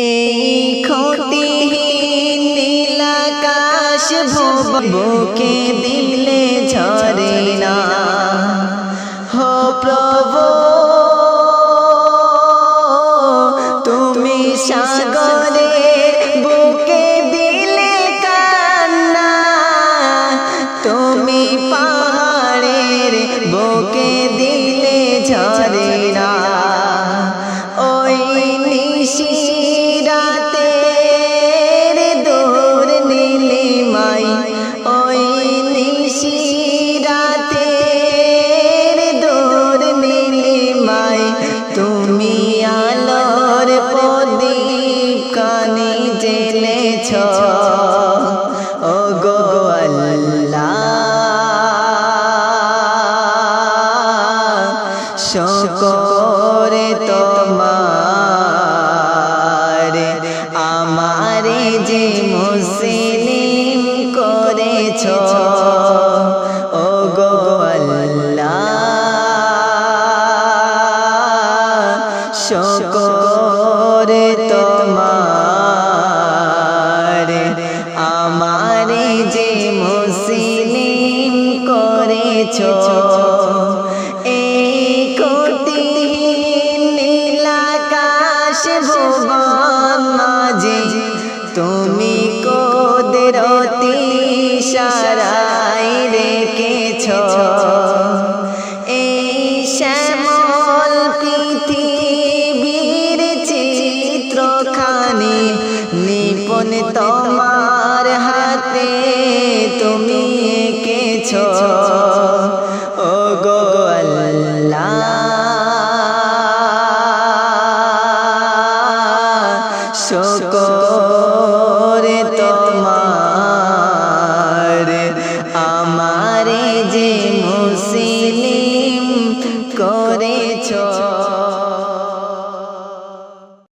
এই ক্ষতিহীন নীলাকাশ ভুব বুকে দিলে ঝরে না। হো প্রভু, তুমি সাগরে বুকে দিলে কান্না। তুমি পাহাড়ের বুকে দিলে ঝরে না। ওই নিশিরাতে জেলেছ ও গো শকরে তোমার। আমারে যে মুসলিম করেছ। ও গো আল্লাহ শকরে যে মুসলিম করেছ, এই কঠিন নীলাকাশ ভুবন মাঝে তুমি কোদরতি সারাই রেখেছ। এই শ্যামল পৃথিবীর চিত্রখানি নিপুণ তোমার হাতে তুমি এঁকেছ। ও গো তোমার আমারে যে মুসলিম করেছ।